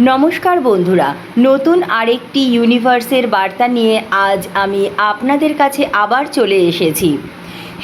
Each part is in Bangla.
নমস্কার বন্ধুরা, নতুন আরেকটি ইউনিভার্সের বার্তা নিয়ে আজ আমি আপনাদের কাছে আবার চলে এসেছি।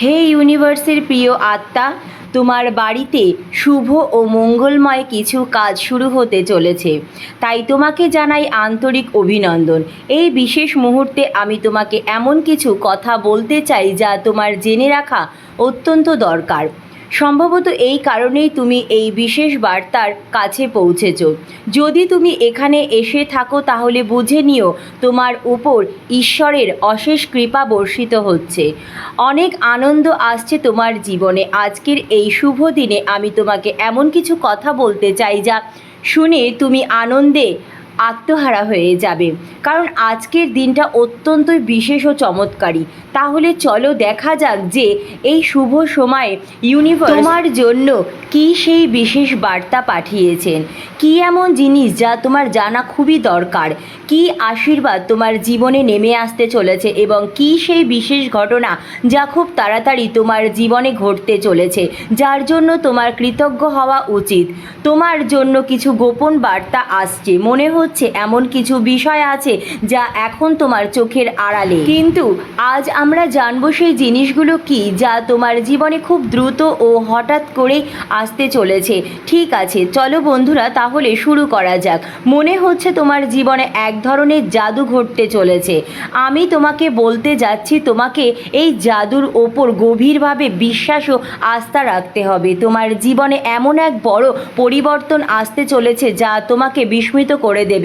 হে ইউনিভার্সের প্রিয় আত্মা, তোমার বাড়িতে শুভ ও মঙ্গলময় কিছু কাজ শুরু হতে চলেছে। তাই তোমাকে জানাই আন্তরিক অভিনন্দন। এই বিশেষ মুহূর্তে আমি তোমাকে এমন কিছু কথা বলতে চাই যা তোমার জেনে রাখা অত্যন্ত দরকার। সম্ভবত এই কারণেই তুমি এই বিশেষ বার্তার কাছে পৌঁছেছ। যদি তুমি এখানে এসে থাকো, তাহলে বুঝে নিও তোমার উপর ঈশ্বরের অশেষ কৃপা বর্ষিত হচ্ছে। অনেক আনন্দ আসছে তোমার জীবনে। আজকের এই শুভ দিনে আমি তোমাকে এমন কিছু কথা বলতে চাই যা শুনে তুমি আনন্দে আত্মহারা হয়ে যাবে। কারণ আজকের দিনটা অত্যন্তই বিশেষ ও চমৎকারী। তাহলে চলো দেখা যাক যে এই শুভ সময়ে ইউনিভার্স তোমার জন্য কি সেই বিশেষ বার্তা পাঠিয়েছেন। কি এমন জিনিস যা তোমার জানা খুবই দরকার? কি আশীর্বাদ তোমার জীবনে নেমে আসতে চলেছে এবং কি সেই বিশেষ ঘটনা যা খুব তাড়াতাড়ি তোমার জীবনে ঘটতে চলেছে, যার জন্য তোমার কৃতজ্ঞ হওয়া উচিত? তোমার জন্য কিছু গোপন বার্তা আসছে। মনে হচ্ছে এমন কিছু বিষয় আছে যা এখন তোমার চোখের আড়ালে। কিন্তু আজ আমরা জানব সেই জিনিসগুলো কি যা তোমার জীবনে খুব দ্রুত ও হঠাৎ করে আসতে চলেছে। ঠিক আছে, চলো বন্ধুরা তাহলে শুরু করা যাক। মনে হচ্ছে তোমার জীবনে এক ধরনের জাদু ঘটতে চলেছে। আমি তোমাকে বলতে যাচ্ছি তোমাকে এই জাদুর ওপর গভীরভাবে বিশ্বাস ও আস্থা রাখতে হবে। তোমার জীবনে এমন এক বড় পরিবর্তন আসতে চলেছে যা তোমাকে বিস্মিত করে দেবে।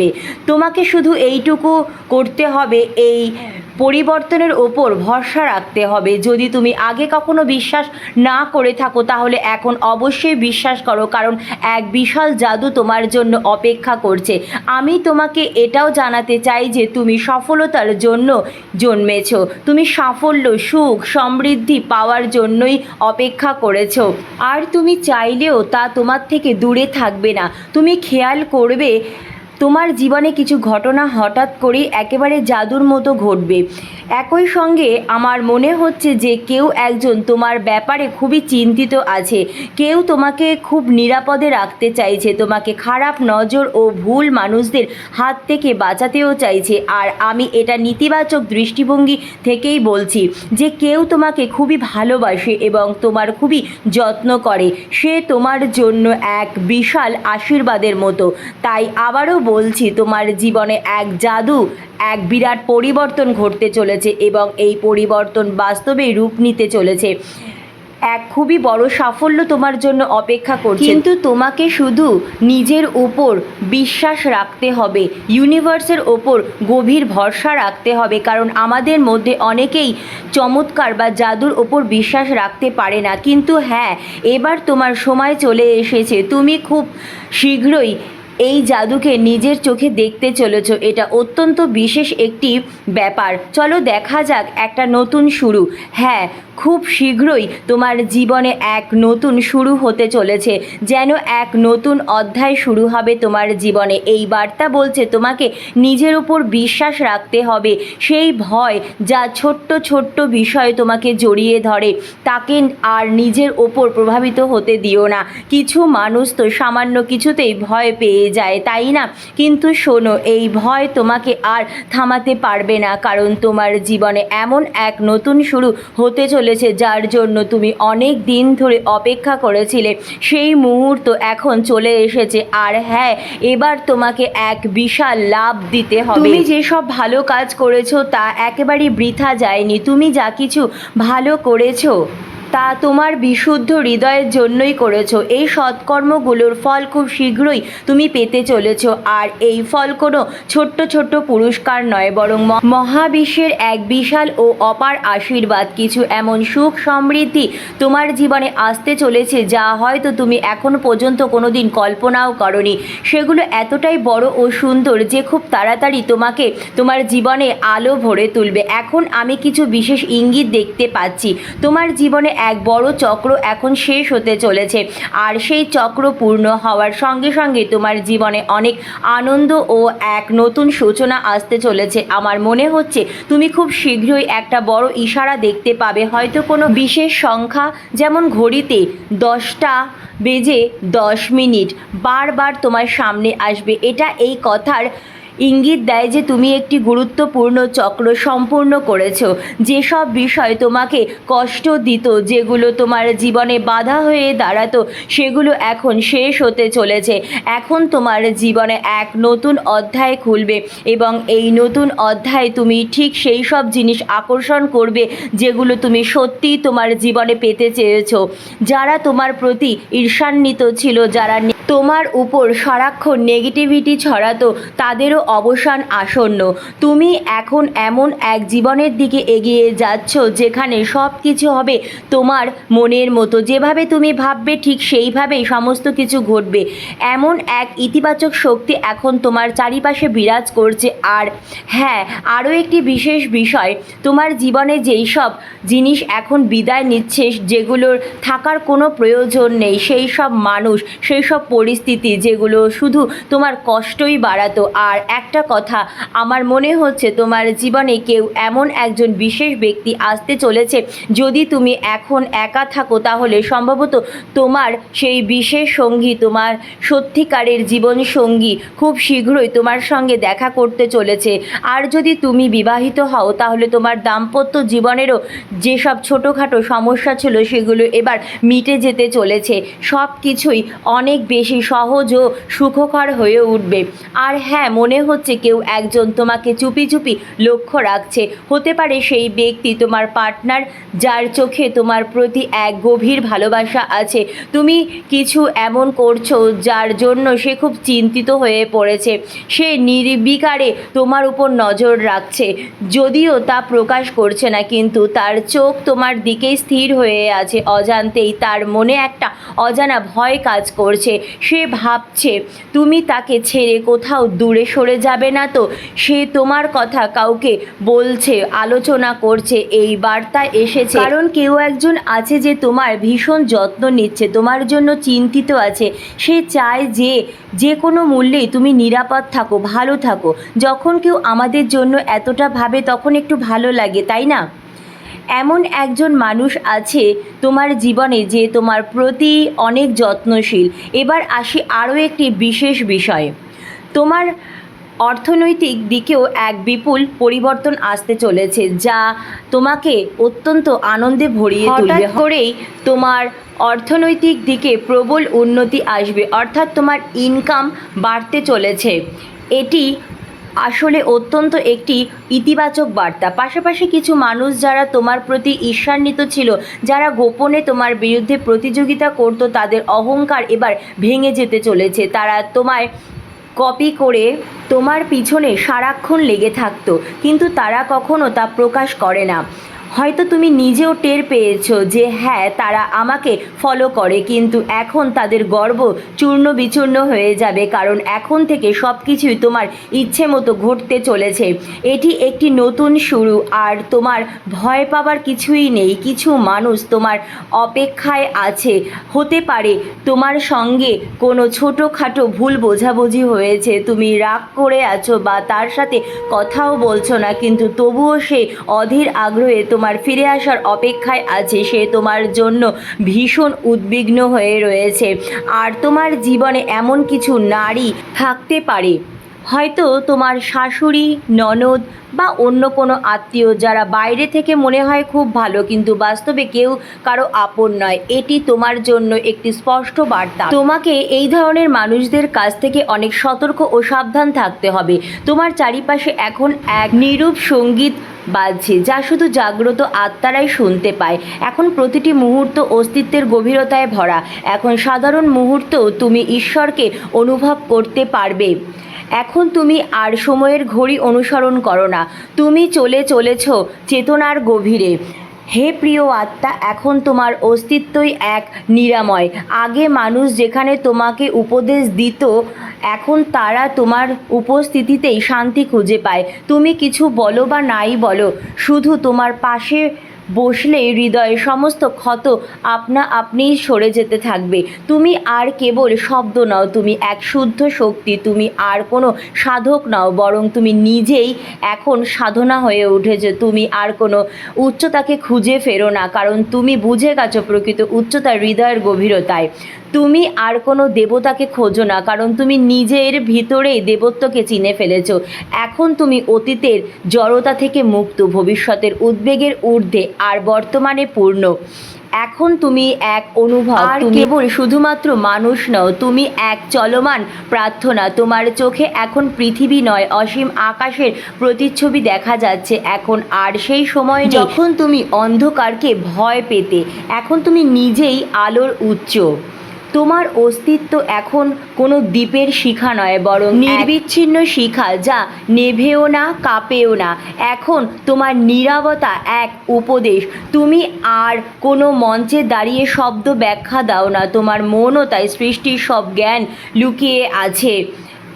তোমাকে শুধু এইটুকু করতে হবে, এই পরিবর্তনের ওপর ভরসা রাখতে হবে। যদি তুমি আগে কখনো বিশ্বাস না করে থাকো, তাহলে এখন অবশ্যই বিশ্বাস করো, কারণ এক বিশাল জাদু তোমার জন্য অপেক্ষা করছে। আমি তোমাকে এটাও জানাতে চাই যে, তুমি সফলতার জন্য জন্মেছ। তুমি সাফল্য, সুখ, সমৃদ্ধি পাওয়ার জন্যই অপেক্ষা করেছ। আর তুমি চাইলেও তা তোমার থেকে দূরে থাকবে না। তুমি খেয়াল করবে তোমার জীবনে কিছু ঘটনা হঠাৎ করেই একেবারে জাদুর মতো ঘটবে। একই সঙ্গে আমার মনে হচ্ছে যে কেউ একজন তোমার ব্যাপারে খুবই চিন্তিত আছে। কেউ তোমাকে খুব নিরাপদে রাখতে চাইছে, তোমাকে খারাপ নজর ও ভুল মানুষদের হাত থেকে বাঁচাতেও চাইছে। আর আমি এটা নেতিবাচক দৃষ্টিভঙ্গি থেকেই বলছি যে কেউ তোমাকে খুবই ভালোবাসে এবং তোমার খুবই যত্ন করে। সে তোমার জন্য এক বিশাল আশীর্বাদের মতো। তাই আবারও বলছি, তোমার জীবনে এক জাদু, এক বিরাট পরিবর্তন ঘটতে চলেছে এবং এই পরিবর্তন বাস্তবে রূপ নিতে চলেছে। এক খুবই বড় সাফল্য তোমার জন্য অপেক্ষা করছে। কিন্তু তোমাকে শুধু নিজের উপর বিশ্বাস রাখতে হবে, ইউনিভার্সের ওপর গভীর ভরসা রাখতে হবে, কারণ আমাদের মধ্যে অনেকেই চমৎকার বা জাদুর ওপর বিশ্বাস রাখতে পারে না। কিন্তু হ্যাঁ এবার তোমার সময় চলে এসেছে। তুমি খুব শীঘ্রই এই জাদুকে নিজের চোখে দেখতে চলেছ। এটা অত্যন্ত বিশেষ একটি ব্যাপার। চলো দেখা যাক একটা নতুন শুরু। হ্যাঁ খুব শীঘ্রই তোমার জীবনে এক নতুন শুরু হতে চলেছে। যেন এক নতুন অধ্যায় শুরু হবে তোমার জীবনে। এই বার্তা বলছে তোমাকে নিজের উপর বিশ্বাস রাখতে হবে। সেই ভয় যা ছোট্ট ছোট্ট বিষয় তোমাকে জড়িয়ে ধরে, তাকে আর নিজের ওপর প্রভাবিত হতে দিও না। কিছু মানুষ তো সামান্য কিছুতেই ভয় পেয়ে যায়, তাই না? কিন্তু শোনো, এই ভয় তোমাকে আর থামাতে পারবে না, কারণ তোমার জীবনে এমন এক নতুন শুরু হতে চলেছে, যার জন্য তুমি অনেক দিন ধরে অপেক্ষা করেছিলে। সেই মুহূর্ত এখন চলে এসেছে, আর হ্যাঁ এবার তোমাকে এক বিশাল লাভ দিতে হবে। তুমি যেসব ভালো কাজ করেছ, তা একেবারেই বৃথা যায়নি। তুমি যা কিছু ভালো করেছ। তা তোমার বিশুদ্ধ হৃদয়ের জন্যই করেছ। এই সৎকর্মগুলোর ফল খুব শীঘ্রই তুমি পেতে চলেছো। আর এই ফল কোনো ছোট্ট ছোট্ট পুরস্কার নয়, বরং মহাবিশ্বের এক বিশাল ও অপার আশীর্বাদ। কিছু এমন সুখ সমৃদ্ধি তোমার জীবনে আসতে চলেছে, যা হয়তো তুমি এখনও পর্যন্ত কোনো দিন কল্পনাও করনি। সেগুলো এতটাই বড় ও সুন্দর যে খুব তাড়াতাড়ি তোমাকে তোমার জীবনে আলো ভরে তুলবে। এখন আমি কিছু বিশেষ ইঙ্গিত দেখতে পাচ্ছি। তোমার জীবনে এক বড় চক্র এখন শেষ হতে চলেছে। আর সেই চক্র পূর্ণ হওয়ার সঙ্গে সঙ্গে তোমার জীবনে অনেক আনন্দ ও এক নতুন সূচনা আসতে চলেছে। আমার মনে হচ্ছে তুমি খুব শীঘ্রই একটা বড় ইশারা দেখতে পাবে। হয়তো কোনো বিশেষ সংখ্যা যেমন ঘড়িতে দশটা বেজে দশ মিনিট বারবার তোমার সামনে আসবে। এটা এই কথার ইঙ্গিত দেয় যে তুমি একটি গুরুত্বপূর্ণ চক্র সম্পূর্ণ করেছ। যেসব বিষয় তোমাকে কষ্ট দিত, যেগুলো তোমার জীবনে বাধা হয়ে দাঁড়াতো, সেগুলো এখন শেষ হতে চলেছে। এখন তোমার জীবনে এক নতুন অধ্যায় খুলবে এবং এই নতুন অধ্যায় তুমি ঠিক সেই সব জিনিস আকর্ষণ করবে যেগুলো তুমি সত্যিই তোমার জীবনে পেতে চেয়েছো। যারা তোমার প্রতি ঈর্ষান্বিত ছিল, যারা তোমার উপর সারাক্ষণ নেগেটিভিটি ছড়াতো, তাদেরও অবসান আসন্ন। তুমি এখন এমন এক জীবনের দিকে এগিয়ে যাচ্ছ যেখানে সব কিছু হবে তোমার মনের মতো। যেভাবে তুমি ভাববে ঠিক সেইভাবেই সমস্ত কিছু ঘটবে। এমন এক ইতিবাচক শক্তি এখন তোমার চারিপাশে বিরাজ করছে। আর হ্যাঁ আরও একটি বিশেষ বিষয়, তোমার জীবনে যেই সব জিনিস এখন বিদায় নিচ্ছে যেগুলোর থাকার কোনো প্রয়োজন নেই, সেই সব মানুষ, সেই সব পরিস্থিতি যেগুলো শুধু তোমার কষ্টই বাড়াতো। আর একটা কথা, আমার মনে হচ্ছে তোমার জীবনে কেউ এমন একজন বিশেষ ব্যক্তি আসতে চলেছে। যদি তুমি এখন একা থাকো, তাহলে সম্ভবত তোমার সেই বিশেষ সঙ্গী, তোমার সত্যিকারের জীবন সঙ্গী খুব শীঘ্রই তোমার সঙ্গে দেখা করতে চলেছে। আর যদি তুমি বিবাহিত হও, তাহলে তোমার দাম্পত্য জীবনেরও যেসব ছোটোখাটো সমস্যা ছিল, সেগুলো এবার মিটে যেতে চলেছে। সব কিছুই অনেক বেশি সহজ ও সুখকর হয়ে উঠবে। আর হ্যাঁ মনে হচ্ছে কেউ একজন তোমাকে চুপি চুপি লক্ষ্য রাখছে। হতে পারে সেই ব্যক্তি তোমার পার্টনার যার চোখে তোমার প্রতি এক গভীর ভালোবাসা আছে। তুমি কিছু এমন করছ যার জন্য সে খুব চিন্তিত হয়ে পড়েছে। সে নির্বিকারে তোমার উপর নজর রাখছে। যদিও তা প্রকাশ করছে না, কিন্তু তার চোখ তোমার দিকেই স্থির হয়ে আছে। অজান্তেই তার মনে একটা অজানা ভয় কাজ করছে। সে ভাবছে, তুমি তাকে ছেড়ে কোথাও দূরে সরে যাবে না তো? সে তোমার কথা কাউকে বলছে, আলোচনা করছে, এই বার্তা এসেছে। কারণ কেউ একজন আছে যে তোমার ভীষণ যত্ন নিচ্ছে, তোমার জন্য চিন্তিত আছে। সে চায় যে যে কোনো মূল্যেই তুমি নিরাপদ থাকো, ভালো থাকো। যখন কেউ আমাদের জন্য এতটা ভাবে, তখন একটু ভালো লাগে, তাই না? এমন একজন মানুষ আছে তোমার জীবনে যে তোমার প্রতি অনেক যত্নশীল। এবার আসি আরও একটি বিশেষ বিষয়। তোমার অর্থনৈতিক দিকেও এক বিপুল পরিবর্তন আসতে চলেছে যা তোমাকে অত্যন্ত আনন্দে ভরিয়ে তুলবে। করেই তোমার অর্থনৈতিক দিকে প্রবল উন্নতি আসবে অর্থাৎ তোমার ইনকাম বাড়তে চলেছে। এটি আসলে অত্যন্ত একটি ইতিবাচক বার্তা। পাশাপাশি কিছু মানুষ যারা তোমার প্রতি ঈর্ষান্বিত ছিল যারা গোপনে তোমার বিরুদ্ধে প্রতিযোগিতা করত তাদের অহংকার এবার ভেঙে যেতে চলেছে। তারা তোমায় কপি করে তোমার পিছনে সারাক্ষণ লেগে থাকতো কিন্তু তারা কখনো তা প্রকাশ করে না। হয়তো তুমি নিজেও টের পেয়েছ যে হ্যাঁ তারা আমাকে ফলো করে, কিন্তু এখন তাদের গর্ব চূর্ণ বিচূর্ণ হয়ে যাবে, কারণ এখন থেকে সব কিছুই তোমার ইচ্ছে মতো ঘটতে চলেছে। এটি একটি নতুন শুরু, আর তোমার ভয় পাবার কিছুই নেই, কিছু মানুষ তোমার অপেক্ষায় আছে। হতে পারে তোমার সঙ্গে কোনো ছোটোখাটো ভুল বোঝাবুঝি হয়েছে, তুমি রাগ করে আছো বা তার সাথে কথাও বলছো না, কিন্তু তবুও সে অধীর আগ্রহে তোমার ফিরে আসার অপেক্ষায় আছে, সে তোমার জন্য ভীষণ উদ্বিগ্ন হয়ে রয়েছে। আর তোমার জীবনে এমন কিছু নারী থাকতে পারে হয়তো তোমার শাশুড়ি, ননদ বা অন্য কোনো আত্মীয় যারা বাইরে থেকে মনে হয় খুব ভালো, কিন্তু বাস্তবে কেউ কারও আপন নয়। এটি তোমার জন্য একটি স্পষ্ট বার্তা। তোমাকে এই ধরনের মানুষদের কাছ থেকে অনেক সতর্ক ও সাবধান থাকতে হবে। তোমার চারিপাশে এখন এক নিরূপ সংগীত বাজছে, যা শুধু জাগ্রত আত্মারাই শুনতে পায়। এখন প্রতিটি মুহূর্ত অস্তিত্বের গভীরতায় ভরা। এখন সাধারণ মুহূর্তেও তুমি ঈশ্বরকে অনুভব করতে পারবে। এখন তুমি আর সময়ের ঘড়ি অনুসরণ করো না। তুমি চলে চলেছ চেতনার গভীরে। হে প্রিয় আত্মা, এখন তোমার অস্তিত্বই এক, নিরাময়। আগে মানুষ যেখানে তোমাকে উপদেশ দিত, এখন তারা তোমার উপস্থিতিতেই শান্তি খুঁজে পায়। তুমি কিছু বলো বা নাই বলো, শুধু তোমার পাশে বসলে হৃদয়ে সমস্ত ক্ষত আপনা আপনিই সরে যেতে থাকবে। তুমি আর কেবল শব্দ নাও, তুমি এক শুদ্ধ শক্তি, তুমি আর কোনো সাধক নাও, বরং তুমি নিজেই এখন সাধনা হয়ে উঠেছে। তুমি আর কোনো উচ্চতাকে খুঁজে ফেরো না, কারণ তুমি বুঝে গেছো প্রকৃত উচ্চতা হৃদয়ের গভীরতায়। তুমি আর কোনো দেবতাকে খোঁজো না কারণ তুমি নিজের ভিতরেই দেবত্বকে চিনে ফেলেছ। এখন তুমি অতীতের জড়তা থেকে মুক্ত ভবিষ্যতের উদ্বেগের ঊর্ধ্বে আর বর্তমানে পূর্ণ। এখন তুমি এক অনুভব কেবল শুধুমাত্র মানুষ নও তুমি এক চলমান প্রার্থনা। তোমার চোখে এখন পৃথিবী নয় অসীম আকাশের প্রতিচ্ছবি দেখা যাচ্ছে। এখন আর সেই সময় যখন তুমি অন্ধকারকে ভয় পেতে এখন তুমি নিজেই আলোর উচ্চ তোমার অস্তিত্ব এখন কোনো দ্বীপের শিখা নয়, বরং নির্বিচ্ছিন্ন শিখা যা নেভেও না, কাঁপেও না। এখন তোমার নীরবতা এক উপদেশ। তুমি আর কোনো মঞ্চে দাঁড়িয়ে শব্দ ব্যাখ্যা দাও না। তোমার মনও তাই সৃষ্টির সব জ্ঞান লুকিয়ে আছে।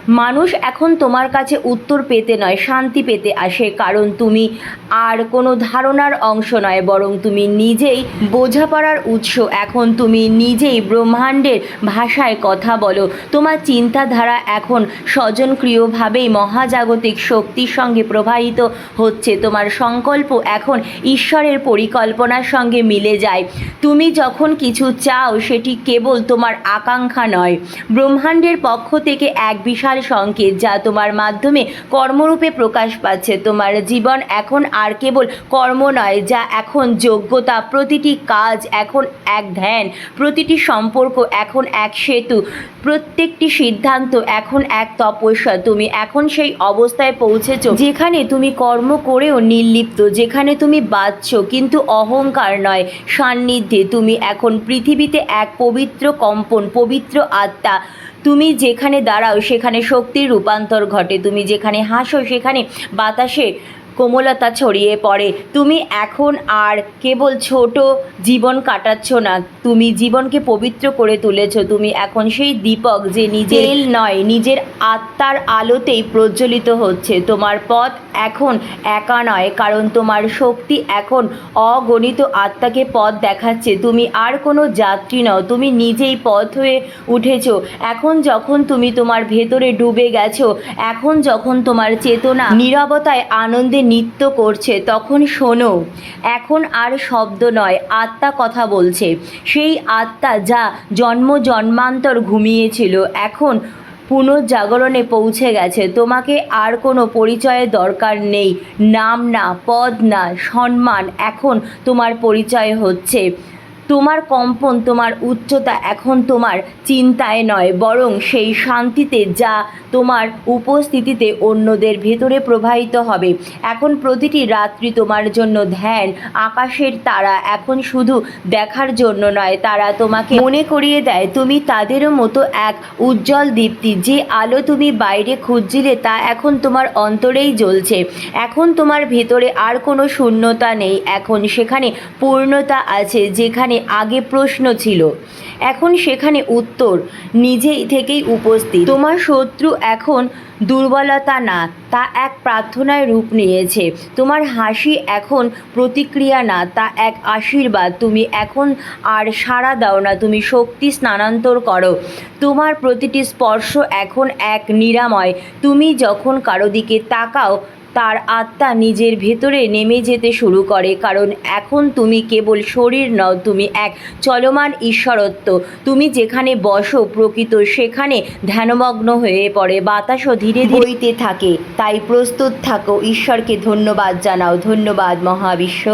মানুষ এখন তোমার কাছে উত্তর পেতে নয়, শান্তি পেতে আসে। কারণ তুমি আর কোনো ধারণার অংশ নয়, বরং তুমি নিজেই বোঝাপড়ার উৎস। এখন তুমি নিজেই ব্রহ্মাণ্ডের ভাষায় কথা বলো। তোমার চিন্তাধারা এখন স্বজনক্রিয়ভাবেই মহাজাগতিক শক্তির সঙ্গে প্রবাহিত হচ্ছে। তোমার সংকল্প এখন ঈশ্বরের পরিকল্পনার সঙ্গে মিলে যায়। তুমি যখন কিছু চাও, সেটি কেবল তোমার আকাঙ্ক্ষা নয়। ব্রহ্মাণ্ডের পক্ষ থেকে এক বিশাল সংকেত, যা তোমার মাধ্যমে কর্মরূপে প্রকাশ পাচ্ছে। তোমার জীবন এখন আর কেবল কর্ম নয়, যা এখন যোগ্যতা, প্রতিটি কাজ এখন এক ধ্যান, প্রতিটি সম্পর্ক এখন এক সেতু, প্রত্যেকটি সিদ্ধান্ত এখন এক তপস্যা। তুমি এখন সেই অবস্থায় পৌঁছেছ, যেখানে তুমি কর্ম করেও নির্লিপ্ত, যেখানে তুমি বাঁচছ, কিন্তু অহংকার নয়, সান্নিধ্যে। তুমি এখন পৃথিবীতে এক পবিত্র কম্পন, পবিত্র আত্মা। তুমি যেখানে দাঁড়াও সেখানে শক্তির রূপান্তর ঘটে। তুমি যেখানে হাসো সেখানে বাতাসে কোমলতা ছড়িয়ে পড়ে। তুমি এখন আর কেবল ছোট জীবন কাটাচ্ছ না। তুমি জীবনকে পবিত্র করে তুলেছো। তুমি এখন সেই দীপক যে নিজের তেল নয় নিজের আত্মার আলোতেই প্রজ্বলিত হচ্ছে। তোমার পথ এখন একা নয় কারণ তোমার শক্তি এখন অগণিত আত্মাকে পথ দেখাচ্ছে। তুমি আর কোনো যাত্রী নও তুমি নিজেই পথ হয়ে উঠেছ। এখন যখন তুমি তোমার ভেতরে ডুবে গেছো এখন যখন তোমার চেতনা নীরবতায় আনন্দে নৃত্য করছে, তখন শোনো, এখন আর শব্দ নয়, আত্মা কথা বলছে। সেই আত্মা যা জন্ম জন্মান্তর ঘুমিয়েছিল, এখন পুনর্জাগরণে পৌঁছে গেছে। তোমাকে আর কোনো পরিচয়ের দরকার নেই, নাম না, পদ না, সম্মান, এখন তোমার পরিচয় হচ্ছে। তোমার কম্পন, তোমার উচ্চতা এখন তোমার চিন্তায় নয়, বরং সেই শান্তিতে যা তোমার উপস্থিতিতে অন্যদের ভেতরে প্রবাহিত হবে। এখন প্রতিটি রাত্রি তোমার জন্য ধ্যান, আকাশের তারা এখন শুধু দেখার জন্য নয়, তারা তোমাকে মনে করিয়ে দেয়, তুমি তাদেরও মতো এক উজ্জ্বল দীপ্তি, যে আলো তুমি বাইরে খুঁজছিলে তা এখন তোমার অন্তরেই জ্বলছে। এখন তোমার ভেতরে আর কোনো শূন্যতা নেই, এখন সেখানে পূর্ণতা আছে, যেখানে আগে প্রশ্ন ছিল। এখন সেখানে উত্তর নিজেই থেকেই উপস্থিত। তোমার শত্রু এখন দুর্বলতা না, তা এক প্রার্থনায় রূপ নিয়েছে। তোমার হাসি এখন প্রতিক্রিয়া না, তা এক আশীর্বাদ। তুমি এখন আর সাড়া দাও না, তুমি শক্তি স্নানান্তর করো। তোমার প্রতিটি স্পর্শ এখন এক নিরাময়। তুমি যখন কারও দিকে তাকাও তার আত্মা নিজের ভেতরে নেমে যেতে শুরু করে, কারণ এখন তুমি কেবল শরীর নও, তুমি এক চলমান ঈশ্বরত্ব। তুমি যেখানে বসো প্রকৃত, সেখানে ধ্যানমগ্ন হয়ে পড়ে, বাতাসও ধীরে ধীরে হইতে থাকে। তাই প্রস্তুত থাকো, ঈশ্বরকে ধন্যবাদ জানাও। ধন্যবাদ মহাবিশ্ব।